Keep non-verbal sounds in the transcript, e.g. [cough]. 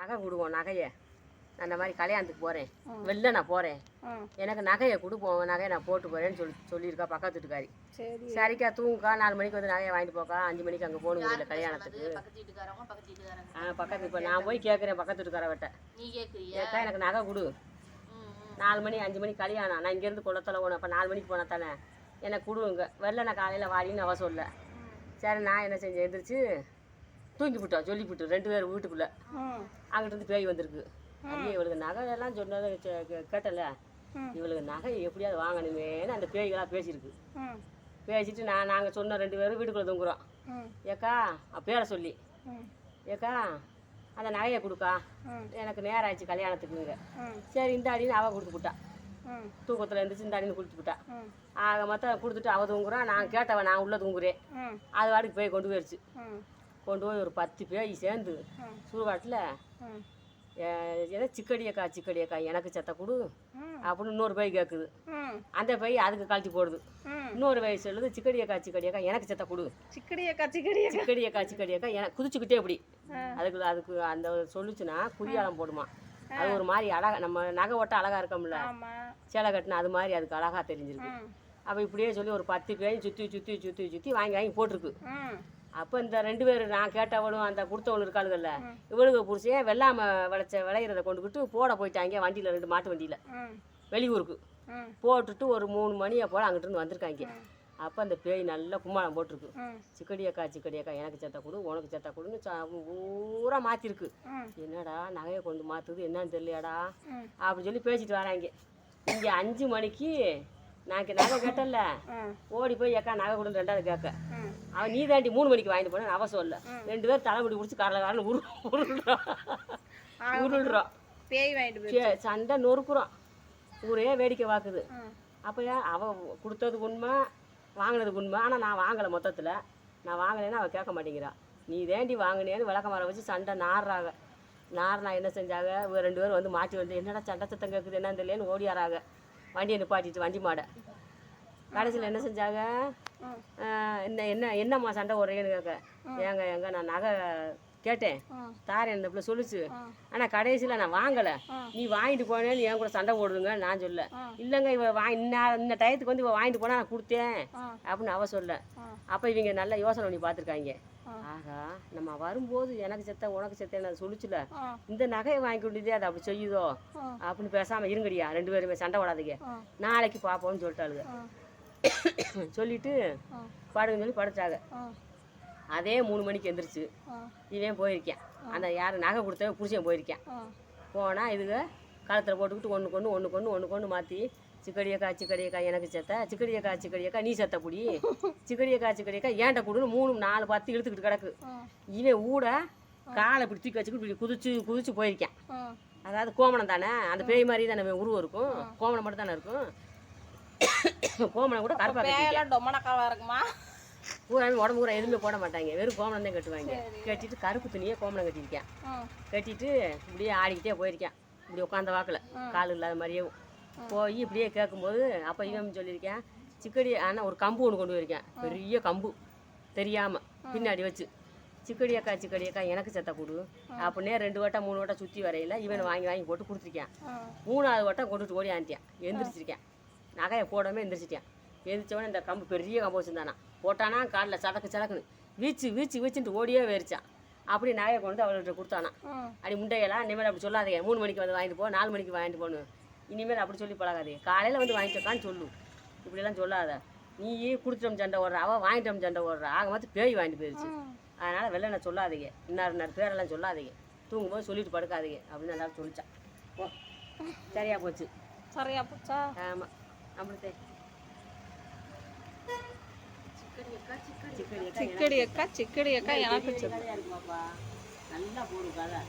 நகை கொடுவோம் நகையை. நான் அந்த மாதிரி கல்யாணத்துக்கு போகிறேன். வெளில நான் போகிறேன் எனக்கு நகையை கொடுப்போம் நகையை நான் போட்டு போகிறேன்னு சொல்லி சொல்லியிருக்கா பக்கத்து வீட்டுக்காரி. சரி. சரிக்கா தூங்குக்கா நாலு மணிக்கு வந்து நகையை வாங்கிட்டு போக்கா அஞ்சு மணிக்கு அங்கே போகணும் இல்லை கல்யாணத்துக்கு. ஆ பக்கத்து இப்போ நான் போய் கேட்குறேன் பக்கத்து வீட்டுக்காரவட்ட. ஏக்கா எனக்கு நகை கொடு. நாலு மணி அஞ்சு மணி கல்யாணம். நான் இங்கேருந்து குளத்தில் போகணும் அப்போ நாலு மணிக்கு போனால் தானே? எனக்கு கொடுங்க வெளில நான் காலையில் வாடின்னு அவ சொல்ல. சரி நான் என்ன செஞ்சேன்? எந்திரிச்சு தூங்கி விட்டோம் சொல்லி விட்டு ரெண்டு பேர் வீட்டுக்குள்ளே. ம். அங்கிட்டு இருந்து பேய் வந்திருக்கு. ஐயே இவளுக்கு நகை எல்லாம் சொன்னதை கேட்டல. இவளுக்கு நகை எப்படியாவது வாங்கணுமேன்னு அந்த பேய்களாக பேசியிருக்கு. பேசிட்டு நான் நாங்கள் சொன்ன ரெண்டு பேரும் வீட்டுக்குள்ளே தூங்குறோம். ஏக்கா பேரை சொல்லி. ஏக்கா அந்த நகையை கொடுக்கா. எனக்கு நேரம் ஆயிடுச்சு கல்யாணத்துக்குங்க. சரி இந்த அடின்னு அவள் கொடுத்து விட்டா தூக்கத்தில் இருந்துச்சு இந்த அடின்னு கொடுத்து விட்டா ஆக மொத்தம் கொடுத்துட்டு அவள் தூங்குறான் நான் கேட்டவன் நான் உள்ளே தூங்குறேன். அது வாட்டுக்கு போய் கொண்டு போயிடுச்சு கொண்டு போய் ஒரு பத்து பேய் சேர்ந்து சுடுகாட்டில் ஏதோ சிக்கடியக்கா சிக்கடியக்கா எனக்கு செத்த கொடு அப்படின்னு இன்னொரு பை கேட்குது அந்த பை அதுக்கு கழட்டி போடுது. இன்னொரு பை சொல்லுது சிக்கடியக்கா சிக்கடியக்கா எனக்கு செத்த கொடு. சிக்கடியக்கா சிக்கடியக்கா. சிக்கடியக்கா சிக்கடியக்கா எனக்கு குதிச்சுக்கிட்டே இப்படி. அதுக்கு அதுக்கு அந்த சொல்லுச்சுன்னா குறியாலம் போடுமா. அது ஒரு மாதிரி அழகா நம்ம நகை ஒட்ட அழகா இருக்கோம்ல. சேலை கட்டினா அது மாதிரி அதுக்கு அழகா தெரிஞ்சிருக்கு. அப்போ இப்படியே சொல்லி ஒரு பத்து பேரையும் சுற்றி சுற்றி சுற்றி சுற்றி வாங்கி வாங்கி போட்டிருக்கு. அப்போ இந்த ரெண்டு பேர் நான் கேட்டவளும் அந்த கொடுத்தவளும் இருக்காளுகள்ல இவளுக்கு புருஷன் வெள்ளாம விளைச்ச விளையிறத கொண்டுக்கிட்டு போட போயிட்டாங்க வண்டியில் ரெண்டு மாட்டு வண்டியில். வெளியூருக்கு. போட்டுட்டு ஒரு மூணு மணியை போல் அங்கிட்டு வந்திருக்காங்க அப்போ அந்த பேய் நல்லா கும்மாளம் போட்டிருக்கு. சிக்கடியக்கா சிக்கடியக்கா எனக்கு செத்த கொடு உனக்கு செத்த கொடுன்னு பூரா மாற்றிருக்கு என்னடா நகையை கொண்டு மாற்றுது என்னன்னு தெரியலையாடா? அப்படின்னு சொல்லி பேசிட்டு வராங்க. இங்கே அஞ்சு மணிக்கு நான் நகை கேட்டல ஓடி போய் ஏக்கா நகை கொடுன்னு ரெண்டாவது கேட்க. அவன் நீ தாண்டி மூணு மணிக்கு வாங்கிட்டு போனேன் அவ சொல்ல. ரெண்டு பேரும் தலைமுடி பிடிச்சி காரில் காரில் உரு உருள்றோம். உருள்றோம். பேய் வாங்கிட்டு சண்டை நொறுக்குறோம். ஊரே வேடிக்கை பார்க்குது. அப்போ அவள் கொடுத்ததுக்கு உண்மை வாங்கினதுக்கு உண்மை? ஆனால் நான் வாங்கலை மொத்தத்தில். நான் வாங்கினேன்னு அவள் கேட்க மாட்டேங்கிறா. நீ வேண்டி வாங்கினேன்னு விளக்கமரம் வச்சு சண்டை நாடுறாங்க நார்னா என்ன செஞ்சாங்க? ரெண்டு பேரும் வந்து மாட்டி வந்து என்னடா சண்டை சத்தம் கேட்குது என்னன்னு தெரியலன்னு ஓடியாராங்க வண்டியை நிப்பாட்டிட்டு வண்டி மாடை. கடைசியில் என்ன செஞ்சாங்க? என்ன என்ன என்னம்மா சண்டை ஓடுறீங்கன்னு கேட்க. ஏங்க ஏங்க நான் நகை கேட்டேன் தாரேன் இந்த பிள்ளை சொல்லுச்சு. ஆனால் கடைசியில் நான் வாங்கலை. நீ வாங்கிட்டு போனேன்னு என் கூட சண்டை போடுதுங்க நான் சொல்ல. இல்லைங்க இவ வாங்கி இந்த டயத்துக்கு வந்து இவ வாங்கிட்டு போனா நான் கொடுத்தேன். அப்படின்னு அவ சொல்ல. அப்போ இவங்க நல்லா யோசனை பண்ணி பார்த்துருக்காங்க. ஆகா நம்ம வரும்போது எனக்கு செத்த உனக்கு செத்தேன்னு அது சொல்லுச்சுல இந்த நகையை வாங்கி கொண்டுதே அதை அப்படி செய்யுதோ. அப்படின்னு பேசாமல் இருங்கடியா ரெண்டு பேருமே சண்டை போடாதீங்க ம். நாளைக்கு பார்ப்போம்னு சொல்லிட்டாளுங்க. சொல்லிட்டு. படுங்கன்னு சொல்லி படுத்தாங்க. அதே மூணு மணிக்கு எந்திரிச்சு. இவன் போயிருக்கேன் அந்த யார் நகை கொடுத்த புருஷன் போயிருக்கேன். போனால் இதுக கழுத்தில் போட்டுக்கிட்டு ஒன்று கொண்டு ஒன்று கொண்டு ஒன்று கொண்டு மாற்றி சிக்கடியக்கா சிக்கடியக்கா எனக்கு செத்த சிக்கடியக்கா சிக்கடியக்கா நீ செத்த புடி [laughs] சிக்கடியக்கா சிக்கடியக்கா ஏன்ட்ட கொடுன்னு மூணு நாலு பத்து இழுத்துக்கிட்டு கிடக்கு. இவன் ஊட காலை இப்படி தூக்கி வச்சுக்கிட்டு இப்படி குதிச்சு குதிச்சு போயிருக்கேன். அதாவது கோமணம் தானே? அந்த பேய் மாதிரி தானே உருவம் இருக்கும்? கோமணம் மட்டும் தானே இருக்கும்? [coughs] கோமணம் கூட கருப்பா கட்டி பேயெல்லாம் டொமனக்காவா இருக்குமா? பூரா உடம்பு பூரா எதுவுமே போட மாட்டாங்க. வெறும் கோமணம் தான் கட்டுவாங்க. கட்டிட்டு கருப்பு துணியே கோமணம் கட்டியிருக்கேன். கட்டிட்டு இப்படியே ஆடிக்கிட்டே போயிருக்கேன். இப்படி உட்காந்த வாக்கில். கால் இல்லாத மாதிரியே போய் இப்படியே கேட்கும்போது அப்போ இவன் சொல்லியிருக்கேன் சிக்கடி ஆனால் ஒரு கம்பு ஒன்று கொண்டு போயிருக்கேன் பெரிய கம்பு. தெரியாமல் பின்னாடி வச்சு. சிக்கடி அக்கா சிக்கடி அக்கா எனக்கு செத்த கொடு அப்படின்னே ரெண்டு வட்டம் மூணு வட்டம் சுற்றி வரையில இவன் வாங்கி வாங்கி போட்டு கொடுத்துருக்கேன். மூணாவது வட்டம் கொண்டுட்டு ஓடி ஆண்டியான் எந்திரிச்சிருக்கேன். நகையை போடாமல் எந்திரிச்சிட்டேன். எந்திரிச்சவனே இந்த கம்பு பெரிய கம்பு வச்சுருந்தானா. போட்டானா காலில் சதக்கு சதக்குன்னு. வீச்சு வீச்சு வீச்சுன்ட்டு ஓடியே வேறிச்சான் அப்படி நகையை கொண்டு அவள்கிட்ட கொடுத்தானா அடி முண்டையெல்லாம் இனிமேல் அப்படி சொல்லாதீங்க. மூணு மணிக்கு வந்து வாங்கிட்டு போ நாலு மணிக்கு வாங்கிட்டு போகணும் இனிமேல் அப்படி சொல்லி பழகாதீங்க. காலையில் வந்து வாங்கிட்டோக்கான்னு சொல்லு. இப்படியெல்லாம் சொல்லாத. நீ கொடுத்துட்டோம் சண்டை ஓடுற அவள் வாங்கிட்டோம் சண்டை ஓடுற. ஆக மொத்தம் பேய் வாங்கிட்டு போயிடுச்சு அதனால் வெளில நான் சொல்லாதீங்க. இன்னார் இன்னார் பேரெல்லாம் சொல்லாதீங்க. தூங்கும்போது சொல்லிட்டு படுக்காதீங்க. அப்படின்னு எல்லாரும் சொல்லிச்சான் ஓ சரியா போச்சு. சரியா போச்சா? ஆமாம் நம்மளுக்கு சிக்கடி அக்கா சிக்கடி அக்கா எனக்கு நல்லா போடும் கதை.